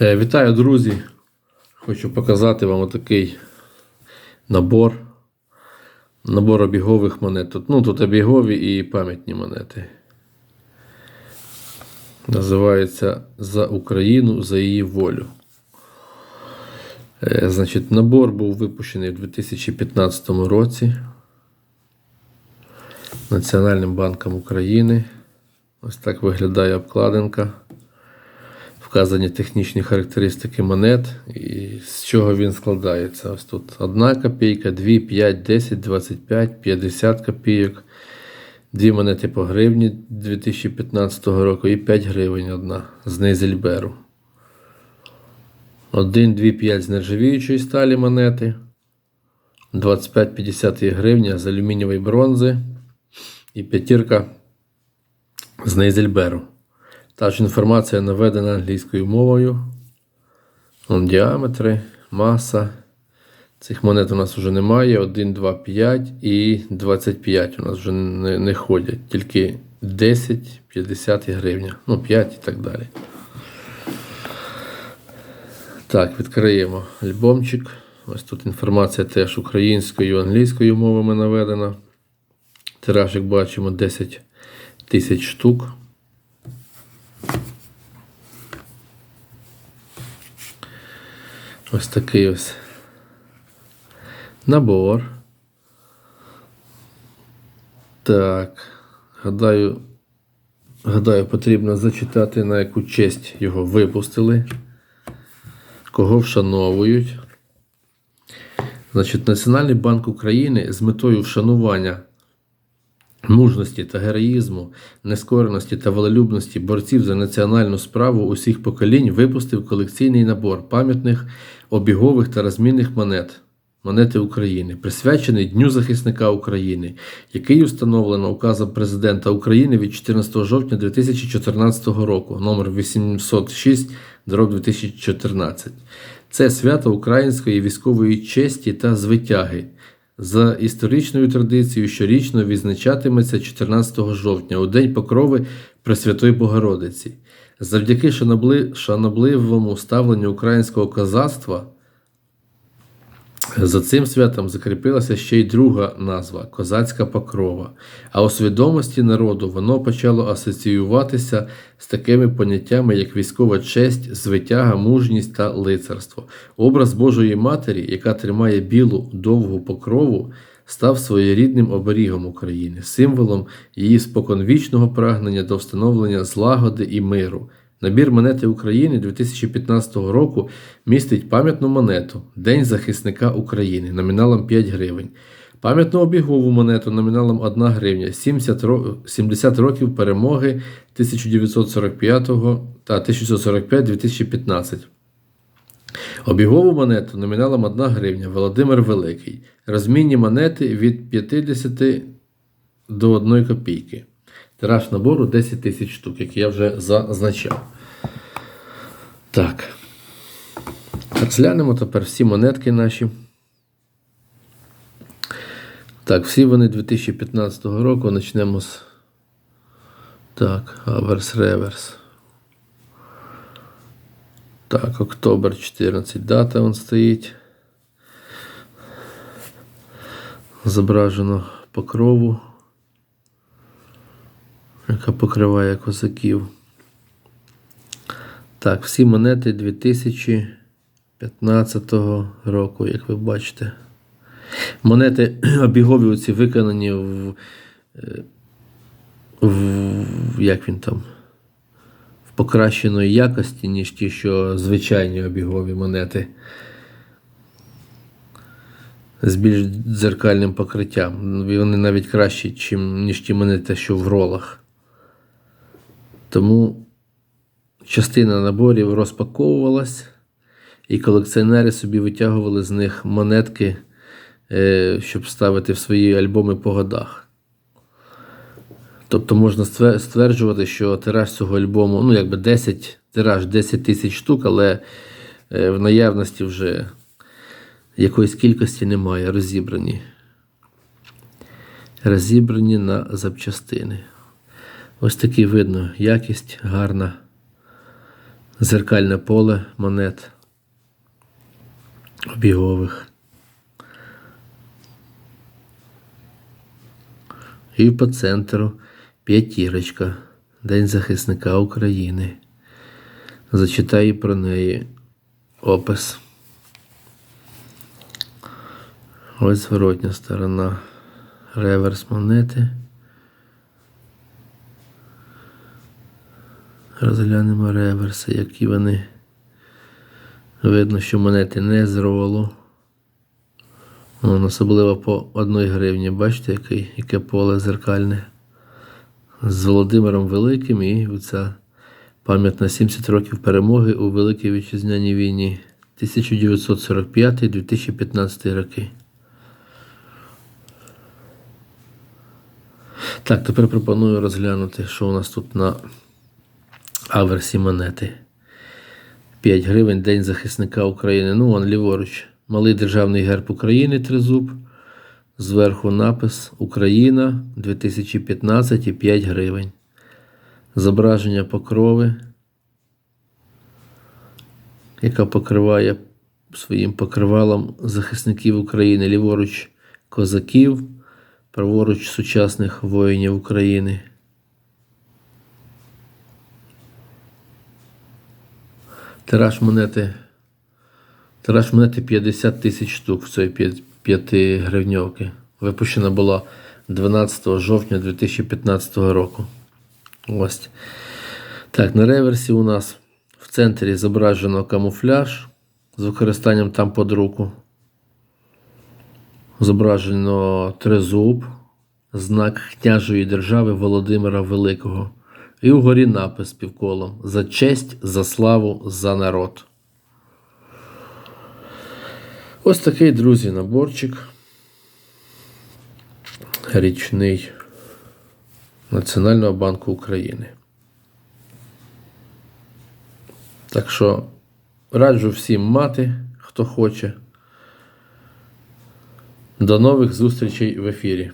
Е, Вітаю, друзі! Хочу показати вам отакий набор. Набор обігових монет. Ну, тут обігові і пам'ятні монети. Називається За Україну, за її волю. Е, Значить, набор був випущений у 2015 році Національним банком України. Ось так виглядає обкладинка. Вказані технічні характеристики монет і з чого він складається. Ось тут 1 копійка, 2, 5, 10, 25, 50 копійок, дві монети по гривні 2015 року і 5 гривень одна з Нейзельберу. 1, 2, 5 з нержавіючої сталі монети. 25-50 гривня з алюмінієвої бронзи. І п'ятірка з Нейзельберу. Також інформація наведена англійською мовою. Вон діаметри, маса. Цих монет у нас вже немає. 1, 2, 5 і 25 у нас вже не, не ходять. Тільки 10, 50 і гривня. Ну, 5 і так далі. Так, відкриємо альбомчик. Ось тут інформація теж українською і англійською мовами наведена. Тираж, як бачимо, 10 тисяч штук. Ось такий ось набор. Так, гадаю, гадаю, потрібно зачитати, на яку честь його випустили, кого вшановують. Значить, Національний банк України з метою вшанування мужності та героїзму, нескореності та волелюбності борців за національну справу усіх поколінь випустив колекційний набор пам'ятних обігових та розмінних монет. Монети України, присвячений Дню захисника України, який установлено указом Президента України від 14 жовтня 2014 року, номер 806 2014. Це свято української військової честі та звитяги. За історичною традицією щорічно відзначатиметься 14 жовтня у День Покрови Пресвятої Богородиці. Завдяки шанобливому ставленню українського козацтва за цим святом закріпилася ще й друга назва козацька покрова. А у свідомості народу воно почало асоціюватися з такими поняттями, як військова честь, звитяга, мужність та лицарство. Образ Божої Матері, яка тримає білу довгу покрову, став своєрідним оберігом України, символом її споконвічного прагнення до встановлення злагоди і миру. Набір монети України 2015 року містить пам'ятну монету День захисника України номіналом 5 гривень. Пам'ятну обігову монету номіналом 1 гривня 70, 70 років перемоги 1945 та 1945-2015. Обігову монету номіналом 1 гривня Володимир Великий. Розмінні монети від 50 до 1 копійки. Тираж набору 10 тисяч штук, як я вже зазначав. Так. Розглянемо тепер всі монетки наші. Так, всі вони 2015 року. Почнемо з. Так, аверс реверс. Так, октобер 14 дата он стоїть. Зображено покрову, яка покриває козаків. Так, всі монети 2015 року, як ви бачите. Монети обігові оці виконані в, е, в як він там, в покращеної якості, ніж ті, що звичайні обігові монети. З більш дзеркальним покриттям. Вони навіть кращі, ніж ті монети, що в ролах. Тому частина наборів розпаковувалась, і колекціонери собі витягували з них монетки, е, щоб ставити в свої альбоми по годах. Тобто можна стверджувати, що тираж цього альбому, ну, якби 10, тираж 10 тисяч штук, але е, в наявності вже якоїсь кількості немає, розібрані. Розібрані на запчастини. Ось такий видно якість гарна. Зеркальне поле монет обігових. І по центру п'ятірочка. День захисника України. Зачитаю про неї опис. Ось зворотня сторона. Реверс монети. Розглянемо реверси, які вони. Видно, що монети не з. Вон, особливо по одній гривні. Бачите, який, яке поле зеркальне. З Володимиром Великим і ця пам'ятна 70 років перемоги у Великій Вітчизняній війні 1945-2015 роки. Так, тепер пропоную розглянути, що у нас тут на аверсі монети. 5 гривень День захисника України. Ну, вон ліворуч. Малий державний герб України тризуб. Зверху напис Україна 2015 і 5 гривень. Зображення покрови, яка покриває своїм покривалом захисників України. Ліворуч козаків, праворуч сучасних воїнів України. Тираж монети. Тираж монети 50 тисяч штук в цієї 5 гривньовки. Випущена була 12 жовтня 2015 року. Ось. Так, на реверсі у нас в центрі зображено камуфляж з використанням там под руку. Зображено тризуб, знак княжої держави Володимира Великого. І угорі напис півколом за честь, за славу, за народ. Ось такий, друзі, наборчик. Річний Національного банку України. Так що раджу всім мати, хто хоче. До нових зустрічей в ефірі.